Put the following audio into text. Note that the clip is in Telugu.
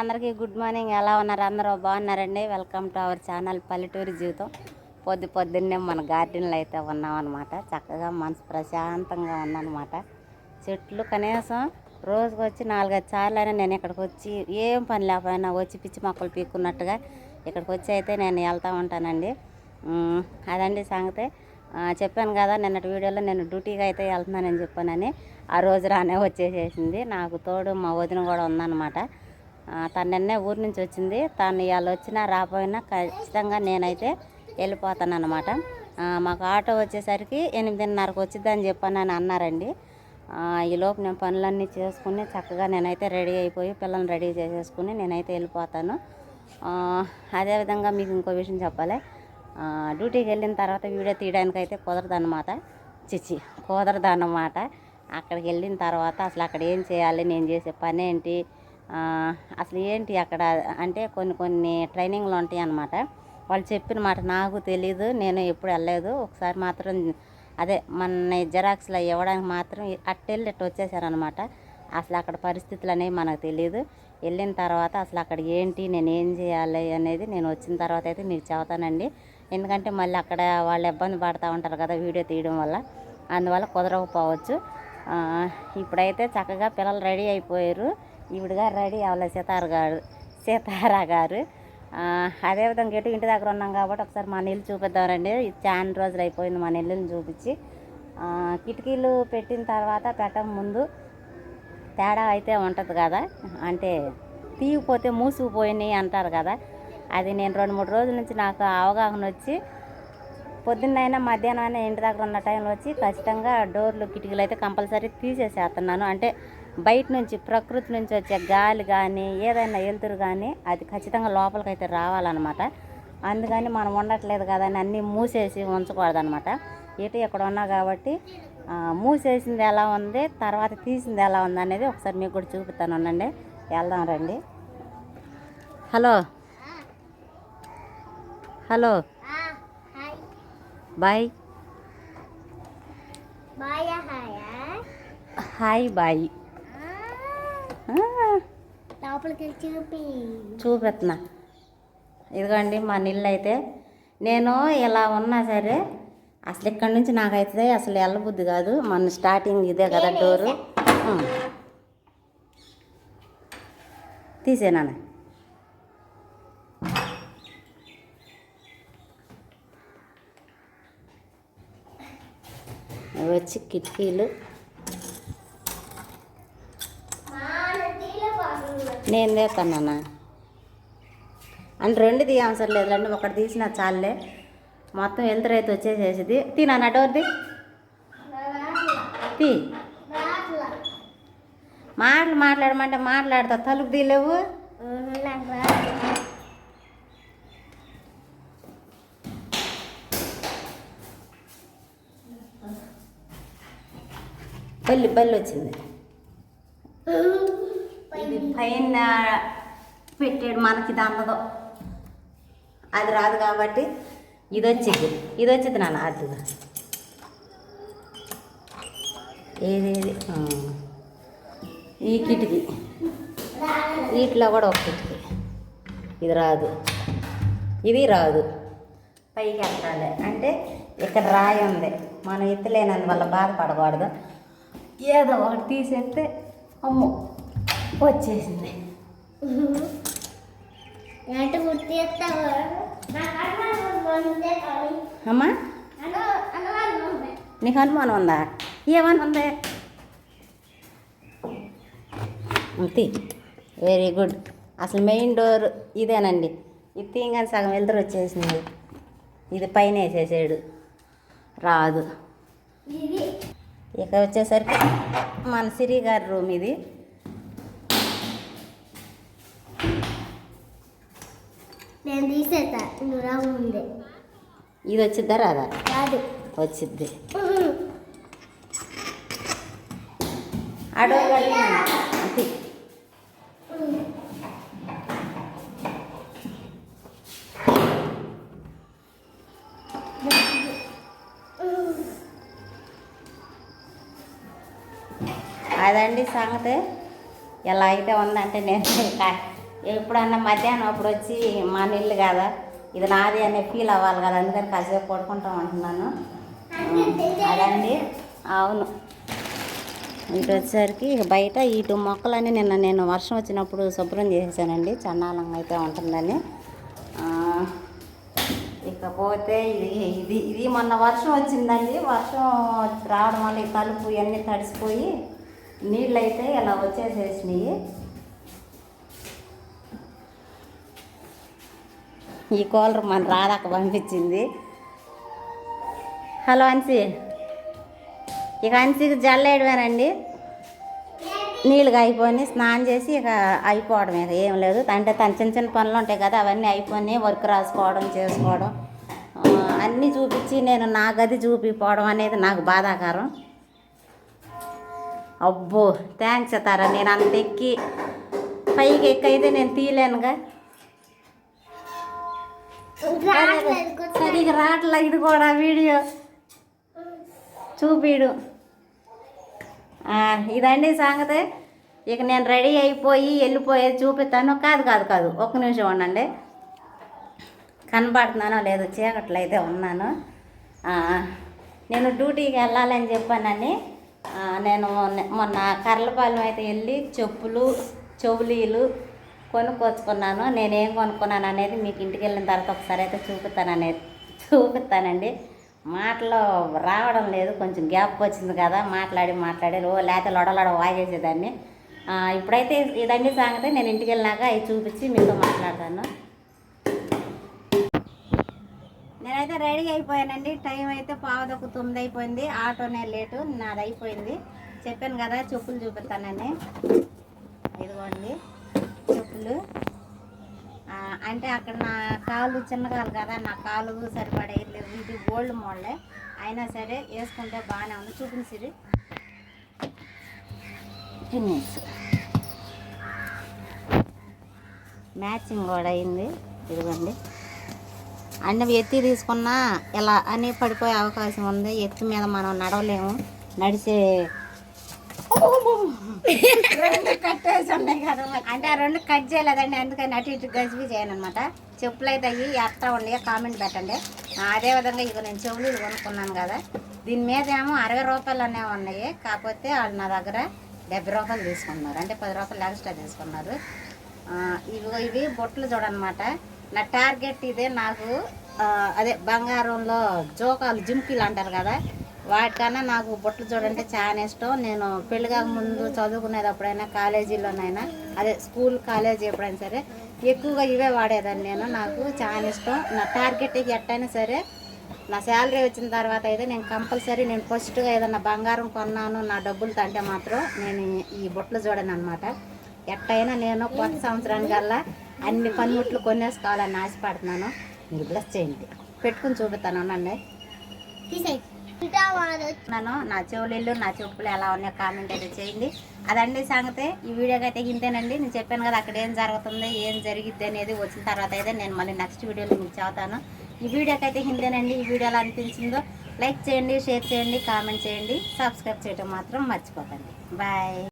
అందరికీ గుడ్ మార్నింగ్. ఎలా ఉన్నారు? అందరూ బాగున్నారండి? వెల్కమ్ టు అవర్ ఛానల్ పల్లెటూరి జీవితం. పొద్దు పొద్దున్నే మన గార్డెన్లో అయితే ఉన్నామన్నమాట చక్కగా మనసు ప్రశాంతంగా ఉందన్నమాట. చెట్లు కనీసం రోజుకు వచ్చి నాలుగైదు సార్లు అయినా నేను ఇక్కడికి వచ్చి ఏం పని లేకపోయినా వచ్చి పిచ్చి మొక్కలు పీక్కున్నట్టుగా ఇక్కడికి వచ్చి అయితే నేను వెళ్తూ ఉంటానండి. అదండి సంగతి. చెప్పాను కదా నిన్నటి వీడియోలో నేను డ్యూటీకి అయితే వెళ్తున్నానని చెప్పానని. ఆ రోజు రానే వచ్చేసేసింది. నాకు తోడు మా వదిన కూడా ఉందన్నమాట. తను నిన్నే ఊరి నుంచి వచ్చింది. తను ఇవాళ వచ్చినా రాపోయినా ఖచ్చితంగా నేనైతే వెళ్ళిపోతాను అనమాట మాకు ఆటో వచ్చేసరికి ఎనిమిదిన్నరకు వచ్చిద్దని చెప్పానని అన్నారండి. ఈలోపు ఈ లోపు నేను పనులన్నీ చేసుకుని చక్కగా నేనైతే రెడీ అయిపోయి పిల్లల్ని రెడీ చేసేసుకుని నేనైతే వెళ్ళిపోతాను. అదేవిధంగా మీకు ఇంకో విషయం చెప్పాలి. డ్యూటీకి వెళ్ళిన తర్వాత వీడియో తీయడానికి అయితే కుదరదు అనమాట చిచి కుదరదు అన్నమాట అక్కడికి వెళ్ళిన తర్వాత అసలు అక్కడ ఏం చేయాలి నేను చేసే పని ఏంటి అసలు ఏంటి అక్కడ అంటే కొన్ని కొన్ని ట్రైనింగ్లు ఉంటాయి అన్నమాట. వాళ్ళు చెప్పిన మాట నాకు తెలీదు నేను ఎప్పుడు వెళ్ళలేదు. ఒకసారి మాత్రం అదే మన జెరాక్స్లో ఇవ్వడానికి మాత్రం అట్టెళ్ళి ఇట్టు వచ్చేసారనమాట అసలు అక్కడ పరిస్థితులు అనేవి మనకు తెలియదు వెళ్ళిన తర్వాత అసలు అక్కడ ఏంటి నేను ఏం చేయాలి అనేది నేను వచ్చిన తర్వాత అయితే మీకు చెబుతానండి. ఎందుకంటే మళ్ళీ అక్కడ వాళ్ళు ఇబ్బంది పడుతూ ఉంటారు కదా వీడియో తీయడం వల్ల. అందువల్ల కుదరకపోవచ్చు. ఇప్పుడైతే చక్కగా పిల్లలు రెడీ అయిపోయారు. ఈవిడగా రెడీ అవ్వలేదు సీతార గారు సీతారా గారు. అదేవిధంగా ఎటు ఇంటి దగ్గర ఉన్నాం కాబట్టి ఒకసారి మన ఇల్లు చూపిద్దామండి. చాలా రోజులు అయిపోయింది మన ఇల్లుని చూపించి. కిటికీలు పెట్టిన తర్వాత పెట్టక ముందు తేడా అయితే ఉంటుంది కదా. అంటే తీగిపోతే మూసుకుపోయినాయి అంటారు కదా. అది నేను రెండు మూడు రోజుల నుంచి నాకు అవగాహన వచ్చి పొద్దున్నైనా మధ్యాహ్నం అయినా ఇంటి దగ్గర ఉన్న టైంలో వచ్చి ఖచ్చితంగా డోర్లు కిటికీలు అయితే కంపల్సరీ తీసేసేస్తున్నాను. అంటే బయట నుంచి ప్రకృతి నుంచి వచ్చే గాలి కానీ ఏదైనా వెలుతురు కానీ అది ఖచ్చితంగా లోపలికి అయితే రావాలన్నమాట. అందుకని మనం ఉండట్లేదు కదా అని అన్నీ మూసేసి ఉంచకూడదు అనమాట ఇటు ఇక్కడ ఉన్నా కాబట్టి మూసేసింది ఎలా ఉంది తర్వాత తీసింది ఎలా ఉంది అనేది ఒకసారి మీకు కూడా చూపిస్తాను. ఉండండి వెళ్దాం రండి. Hello. Hello. Bye. Hi bye. చూపెత్తున్నా ఇదిగోండి మా నీళ్ళు అయితే నేను ఇలా ఉన్నా సరే అసలు ఇక్కడ నుంచి నాకైతే అసలు వెళ్ళబుద్ధి కాదు. మన స్టార్టింగ్ ఇదే కదా డోరు. తీసేనా వచ్చి కిటికీలు. నేను వేస్తానన్నా అంటే రెండు తీయ అవసరం లేదులేండి ఒకటి తీసినా చాలే మొత్తం ఎంత రైతు వచ్చేసేసింది? తినా డోర్ది తీ. మాటలు మాట్లాడమంటే మాట్లాడతా తలుపు తీలేవు. బల్లి బల్లి వచ్చింది. పైన పెట్టాడు మనకి ఇది అందదు. అది రాదు కాబట్టి ఇది వచ్చింది ఇది వచ్చింది నాన్న అది ఏదేది ఈ కిటికీ. వీటిలో కూడా ఒక కిటికీ. ఇది రాదు. ఇది రాదు. పైకి వెళ్ళాలి అంటే ఇక్కడ రాయి ఉంది. మనం ఎత్తలేనందువల్ల బాధపడకూడదు. ఏదో ఒకటి తీసేస్తే అమ్మో. వచ్చేసింది. అమ్మా? నీకు అనుమానం ఉందా? ఏమని ఉంది? అంతే వెరీ గుడ్ అసలు మెయిన్ డోర్ ఇదేనండి. ఇది తీయగానే సగం వెళ్తురు వచ్చేసింది. ఇది పైన వేసేసాడు. రాదు. ఇక వచ్చేసరికి మన సిరి గారి రూమ్ ఇది. నేను తీసేస్తా. నువ్వు రా ముందే. ఇది వచ్చిద్దా రాదా? కాదు వచ్చిద్ది. కట్టినా. అంతే. అదండి సంగతి. ఎలా అయితే ఉందంటే నేను ఎప్పుడన్నా మధ్యాహ్నం అప్పుడు వచ్చి మా నీళ్ళు కదా ఇది నాది అనే ఫీల్ అవ్వాలి కదా అందుకని కాసేపు పడుకుంటాం అంటున్నాను. అదండి. అవును. ఇటు వచ్చేసరికి బయట ఇటు మొక్కలన్నీ నిన్న నేను వర్షం వచ్చినప్పుడు శుభ్రం చేసేసానండి చన్నాలంగా అయితే ఉంటుందని. ఇకపోతే ఇది ఇది ఇది మొన్న వర్షం వచ్చిందండి. వర్షం రావడం వల్ల ఈ కలుపు ఇవన్నీ తడిసిపోయి నీళ్ళు అయితే ఇలా వచ్చేసేసినాయి. ఈ కూలర్ మన రాధాక పంపించింది. హలో అన్సి ఇక అన్సికి జల్లేయడమేనండి నీళ్ళుగా అయిపోయి స్నానం చేసి ఇక అయిపోవడమే ఇక ఏం లేదు. అంటే తన చిన్న చిన్న పనులు ఉంటాయి కదా అవన్నీ అయిపోయి వర్క్ రాసుకోవడం చేసుకోవడం. అన్నీ చూపించి నేను నా గది చూపిపోవడం అనేది నాకు బాధాకరం. అబ్బో థ్యాంక్స్ తారా నేను అంత ఎక్కి పైకి ఎక్కైతే నేను తీయలేనుగా. రావట్లేదు రావట్లే ఇది కూడా వీడియో. చూపిడు. ఇదండి సంగతి. ఇక నేను రెడీ అయిపోయి వెళ్ళిపోయేది చూపిస్తాను. కాదు కాదు కాదు. ఒక్క నిమిషం ఉండండి. కనబడుతున్నానో లేదో చీకట్లో అయితే ఉన్నాను నేను డ్యూటీకి వెళ్ళాలని చెప్పానని నేను మొన్న- మొన్న కర్లపాలెం అయితే వెళ్ళి చెప్పులు చెవులీలు కొనుక్కొచ్చుకున్నాను. నేనేం కొనుక్కున్నాను అనేది మీకు ఇంటికి వెళ్ళిన తర్వాత ఒకసారి అయితే చూపుతాను అనేది చూపిస్తానండి. మాటలో రావడం లేదు. కొంచెం గ్యాప్ వచ్చింది కదా. మాట్లాడి మాట్లాడి ఓ లేకపోతే లొడలొడ వాగేసేదాన్ని. ఇప్పుడైతే ఇదండి సంగతి. నేను ఇంటికి వెళ్ళినాక అవి చూపించి మీతో మాట్లాడతాను. నేనైతే రెడీ అయిపోయానండి. టైం అయితే పావుదొక్క తొమ్మిది అయిపోయింది. ఆటోనే లేటు. నాది అయిపోయింది. చెప్పాను కదా చెప్పులు చూపిస్తానని. ఇదిగోండి. చెప్పులు అంటే అక్కడ నా కాలు చిన్న కాలు కదా నా కాలు సరిపడే లేవు ఇది గోల్డ్ మోడలే. అయినా సరే వేసుకుంటే బాగానే ఉంది. చూపించిది మ్యాచింగ్ కూడా అయింది. ఇదిగోండి. అన్నీ ఎత్తి తీసుకున్నా ఇలా అని పడిపోయే అవకాశం ఉంది. ఎత్తు మీద మనం నడవలేము. నడిచే రెండు కట్టేసి ఉన్నాయి కదా అంటే ఆ రెండు కట్ చేయలేదండి అందుకని అటు ఇటు గజిబి చేయను అనమాట చెప్పులు అయితే అయ్యి ఎట్లా ఉన్నాయో కామెంట్ పెట్టండి. అదే విధంగా ఇక నేను చెవులు కొనుక్కున్నాను కదా. దీని మీద ఏమో అరవై రూపాయలు అనేవి ఉన్నాయి. కాకపోతే వాళ్ళు నా దగ్గర డెబ్బై రూపాయలు తీసుకున్నారు. అంటే పది రూపాయలు ఎక్స్ట్రా తీసుకున్నారు. ఇవి ఇవి బొట్లు చూడనమాట నా టార్గెట్ ఇదే నాకు అదే బంగారంలో జోకాలు జింకీలు అంటారు కదా. వాటికన్నా నాకు బొట్లు చూడంటే చాలా ఇష్టం. నేను పెళ్ళిగా ముందు చదువుకునేటప్పుడైనా కాలేజీలోనైనా అదే స్కూల్ కాలేజీ ఎప్పుడైనా సరే ఎక్కువగా ఇవే వాడేదాన్ని నేను. నాకు చాలా ఇష్టం. నా టార్గెట్ ఎట్టయినా సరే నా శాలరీ వచ్చిన తర్వాత అయితే నేను కంపల్సరీ నేను ఫస్ట్గా ఏదన్నా బంగారం కొన్నాను నా డబ్బులతో అంటే మాత్రం నేను ఈ బొట్లు చూడను అనమాట ఎట్టయినా నేను కొత్త సంవత్సరానికల్లా అన్ని పనిముట్లు కొనేసుకోవాలని ఆశపడుతున్నాను. మీరు బ్లెస్ చేయండి. పెట్టుకుని చూపిస్తాను అనండి నన్ను నా చెవులు నా చెప్పులు ఎలా ఉన్నాయో కామెంట్ అయితే చేయండి. అదండి సంగతే. ఈ వీడియోకి అయితే ఇంతేనండి. నేను చెప్పాను కదా అక్కడ ఏం జరుగుతుంది ఏం జరిగిద్ది అనేది వచ్చిన తర్వాత అయితే నేను మళ్ళీ నెక్స్ట్ వీడియోలో మీకు చెబుతాను. ఈ వీడియోకి అయితే ఇంతేనండి. ఈ వీడియో ఎలా అనిపించిందో లైక్ చేయండి షేర్ చేయండి కామెంట్ చేయండి. సబ్స్క్రైబ్ చేయడం మాత్రం మర్చిపోకండి. బాయ్